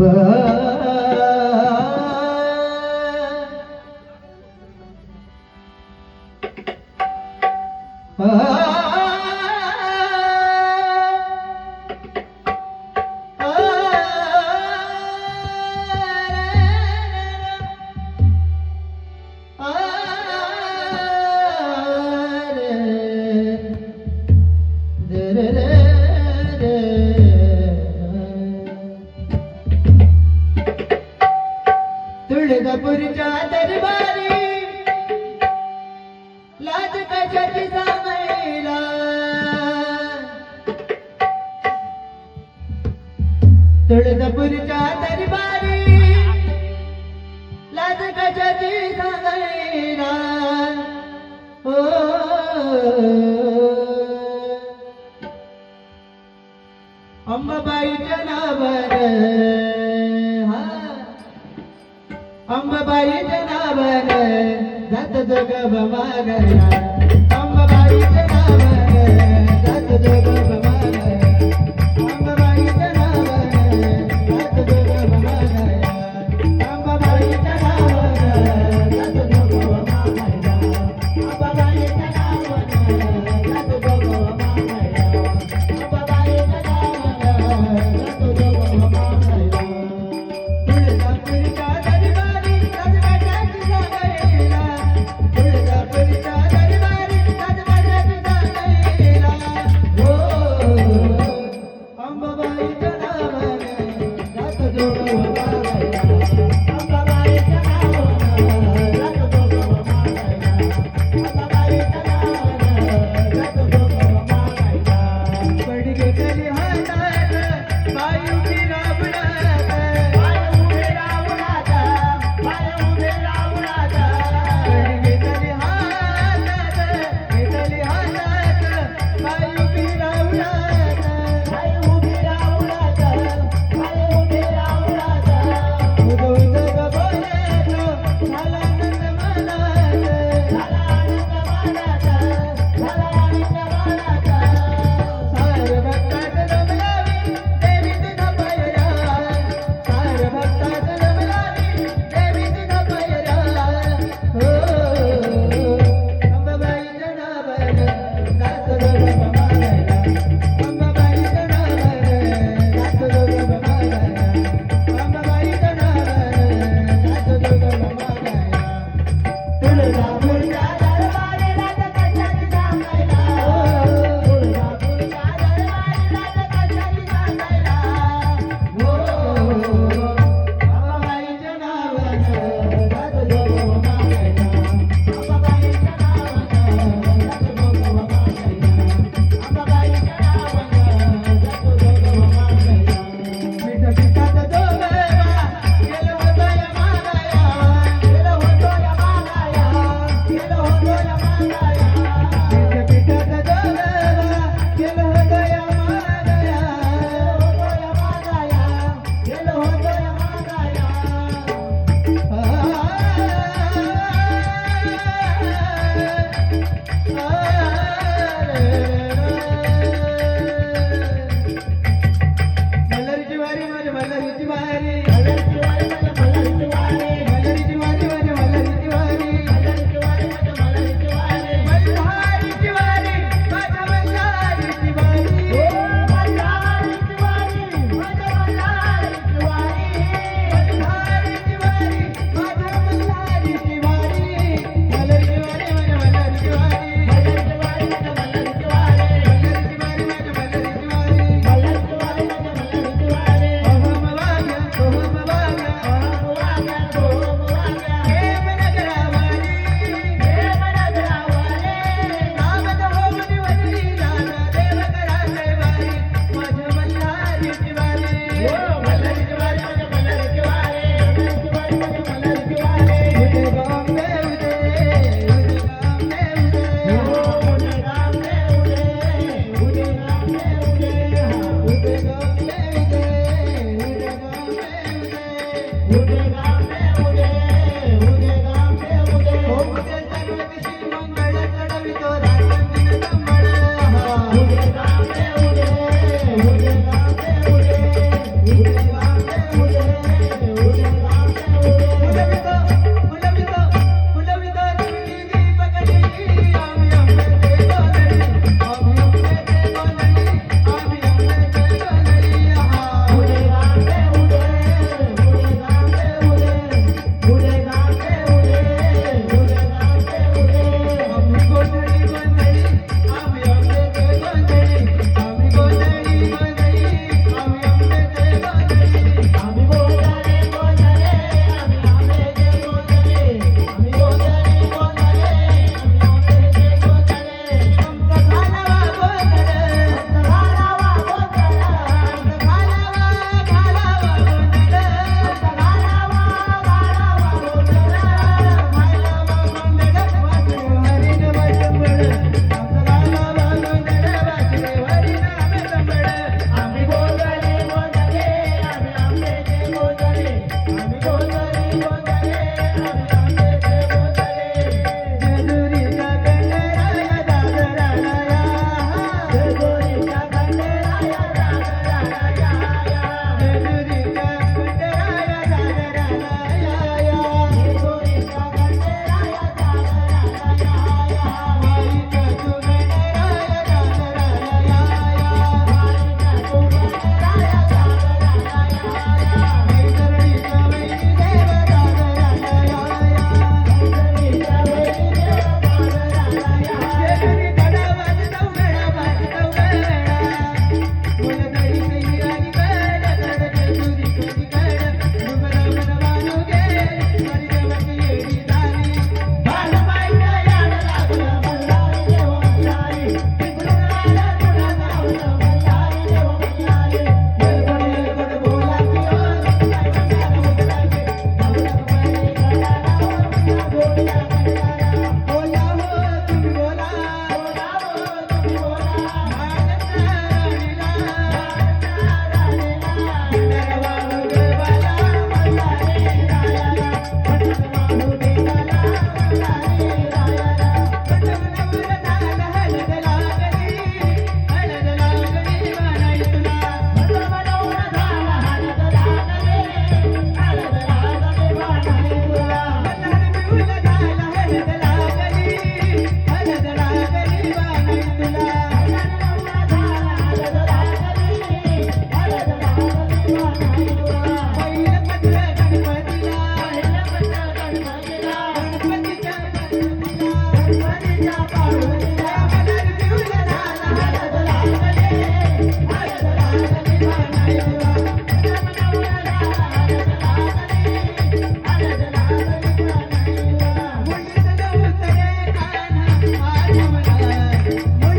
love. तुळजापूरच्या दरबारी. लाज कशाची जाणायला तुळजापूरच्या दरबारी. लाज कशाची जाणायला हो. अंबाबाईच्या नावर अंबाबाई जनावर जात जग बमागया अंबाबाई जनावर जात जग बमागया